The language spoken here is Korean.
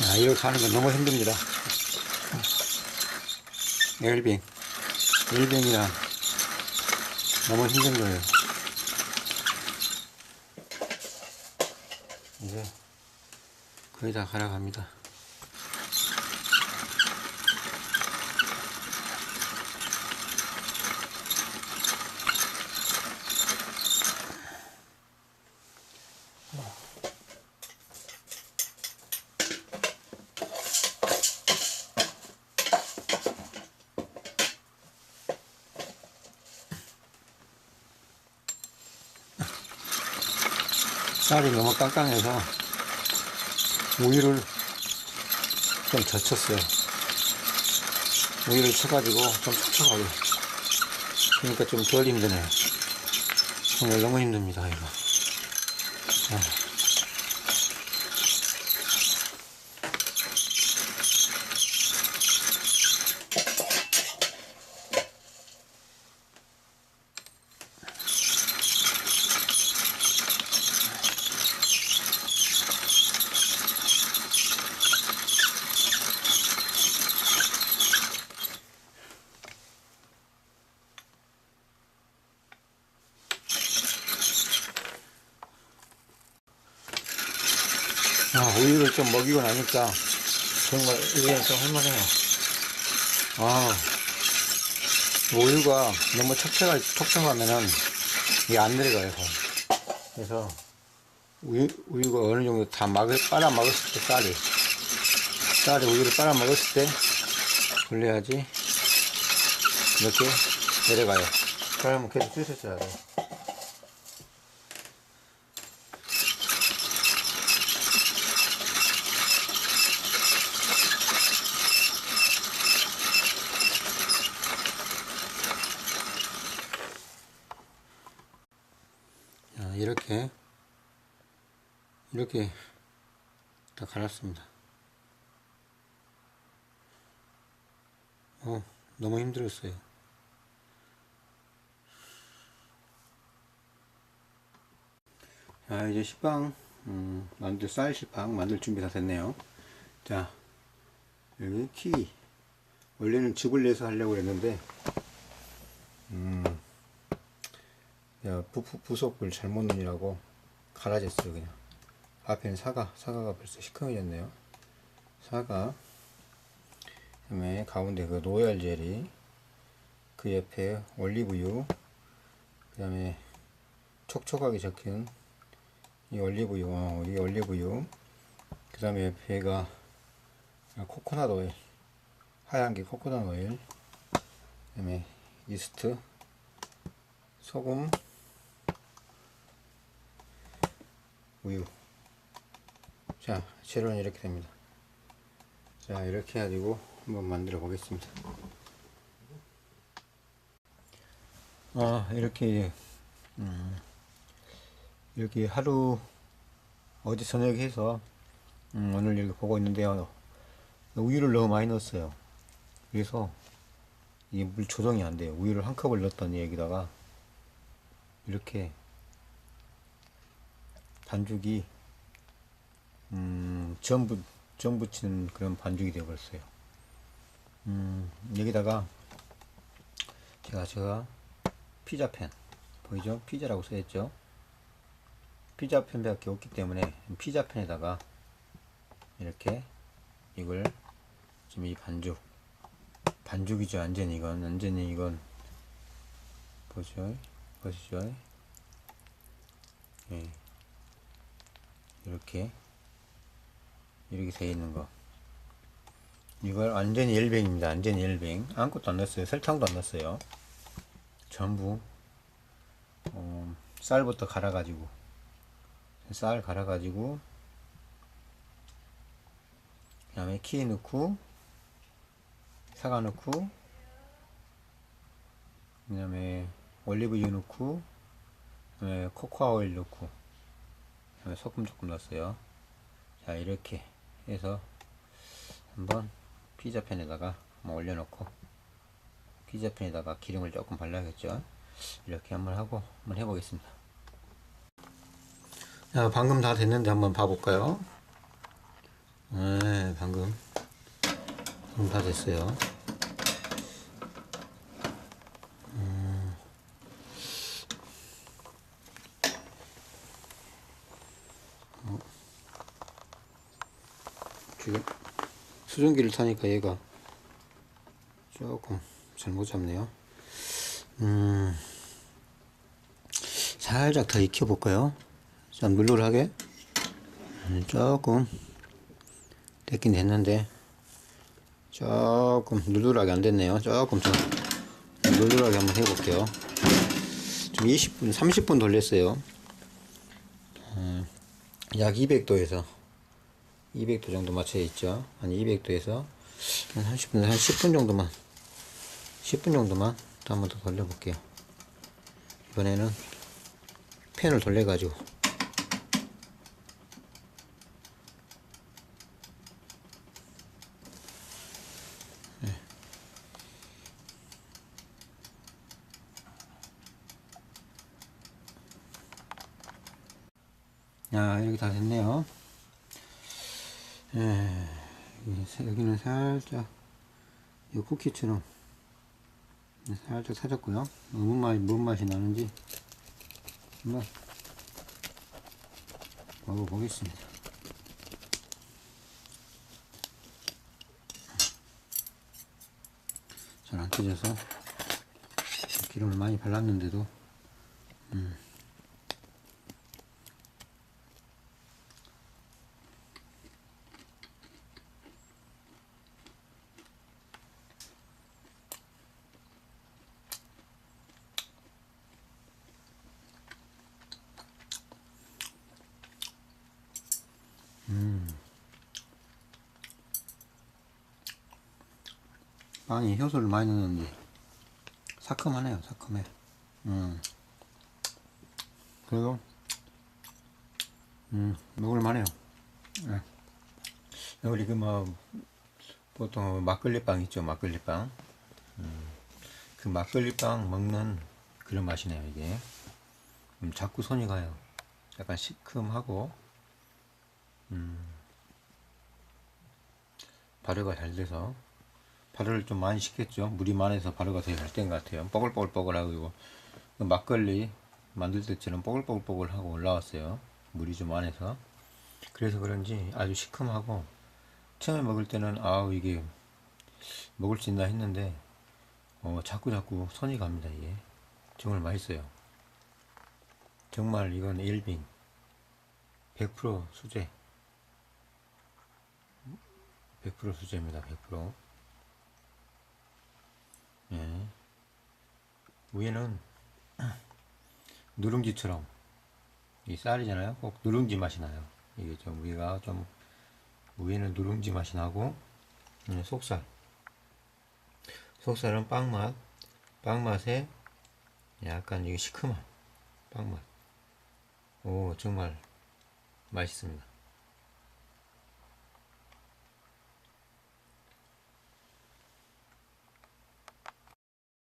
아, 이렇게 하는 건 너무 힘듭니다. 엘빙. 엘빙이라 너무 힘든 거예요. 이제 거의 다 갈아갑니다. 쌀이 너무 깡깡해서 우유를 좀 젖혔어요. 우유를 쳐가지고 좀 촉촉하게. 그러니까 좀 덜 힘드네요. 오늘 너무 힘듭니다, 이거. 아. 아, 우유를 좀 먹이고 나니까 정말 우유가 좀 할만해요. 아, 우유가 너무 척척하, 척척하면은 이게 안 내려가요. 잘. 그래서 우유, 우유가 어느 정도 다 막을, 빨아 먹었을 때 쌀이, 쌀이 우유를 빨아 먹었을 때 올려야지 이렇게 내려가요. 그러면 계속 주셔야 돼요. 자, 이렇게 이렇게 다 갈았습니다. 어, 너무 힘들었어요. 자, 이제 식빵 음, 만들 쌀 식빵 만들 준비 다 됐네요. 자, 여기 키 원래는 즙을 내서 하려고 했는데 음, 야, 부, 부, 부속을 잘못 넣으라고 갈아졌어요 그냥. 앞에는 사과 사과가 벌써 시커매졌네요. 사과. 그 다음에 가운데 그 로얄 젤리 그 옆에 올리브유 그 다음에 촉촉하게 적힌 이 올리브유 어, 이 올리브유 그 다음에 옆에가 코코넛 오일 하얀 게 코코넛 오일 그 다음에 이스트 소금 우유. 자 재료는 이렇게 됩니다. 자 이렇게 해가지고 한번 만들어 보겠습니다. 아 이렇게 음, 이렇게 하루 어제 저녁에 해서 음, 오늘 이렇게 보고 있는데요. 우유를 너무 많이 넣었어요. 그래서 이게 물 조정이 안 돼요. 우유를 한 컵을 넣었더니 여기다가 이렇게 반죽이 음, 전부 전 붙이는 그런 반죽이 되어 버렸어요. 음, 여기다가 제가 제가 피자팬 보이죠? 피자라고 써있죠? 피자팬밖에 없기 때문에 피자팬에다가 이렇게 이걸 지금 이 반죽 반죽이죠 완전히 이건 완전히 이건 보죠 보시죠 예. 이렇게. 이렇게 되어 있는 거. 이걸 완전히 열뱅입니다. 완전히 열뱅. 아무것도 안 넣었어요. 설탕도 안 넣었어요. 전부 어, 쌀부터 갈아 가지고. 쌀 갈아 가지고 그 다음에 키 넣고 사과 넣고 그 다음에 올리브유 넣고 그다음에 코코아 오일 넣고 소금 조금 넣었어요. 자 이렇게 해서 한번 피자팬에다가 한번 올려놓고 피자팬에다가 기름을 조금 발라야겠죠? 이렇게 한번 하고 한번 해보겠습니다. 자 방금 다 됐는데 한번 봐볼까요? 네, 방금 방금 다 됐어요. 지금 수증기를 타니까 얘가 조금 잘 못 잡네요. 음, 살짝 더 익혀볼까요? 자, 물놀하게 음, 조금 됐긴 됐는데 조금 누르하게 안 됐네요. 조금 더 누르하게 한번 해볼게요. 지금 20분, 30분 돌렸어요. 음, 약 200도에서 200도 정도 맞춰 있죠. 한 200도에서 한 30분, 한 10분 정도만 10분 정도만 또 한 번 더 돌려 볼게요. 이번에는 팬을 돌려 가지고 아, 여기 다 됐네요. 예, 여기는 살짝, 이 쿠키처럼 살짝 사졌고요. 너무 맛이, 뭔 맛이 나는지 한번 먹어보겠습니다. 잘 안 뜯어서 기름을 많이 발랐는데도 빵이 효소를 많이 넣는데 사큼하네요 사큼해. 음. 그래도 음 먹을만해요. 네. 우리 그 뭐 보통 막걸리빵 있죠 막걸리빵. 음, 그 막걸리빵 먹는 그런 맛이네요 이게. 음, 자꾸 손이 가요. 약간 시큼하고 음, 발효가 잘 돼서 발효를 좀 많이 시켰죠. 물이 많아서 발효가 되게 잘된 것 같아요. 뽀글뽀글뽀글하고 그 막걸리 만들 때처럼 뽀글뽀글뽀글하고 올라왔어요. 물이 좀 많아서 그래서 그런지 아주 시큼하고 처음에 먹을 때는 아우 이게 먹을 수 있나 했는데 어, 자꾸 자꾸 손이 갑니다 이게 정말 맛있어요. 정말 이건 일빙 100% 수제 100% 수제입니다 100% 예. 위에는 누룽지처럼 이 쌀이잖아요. 꼭 누룽지 맛이 나요. 이게 좀 위가 좀 위에는 누룽지 맛이 나고 음, 속살 속살은 빵맛 빵맛에 약간 이게 시큼한 빵맛 오 정말 맛있습니다.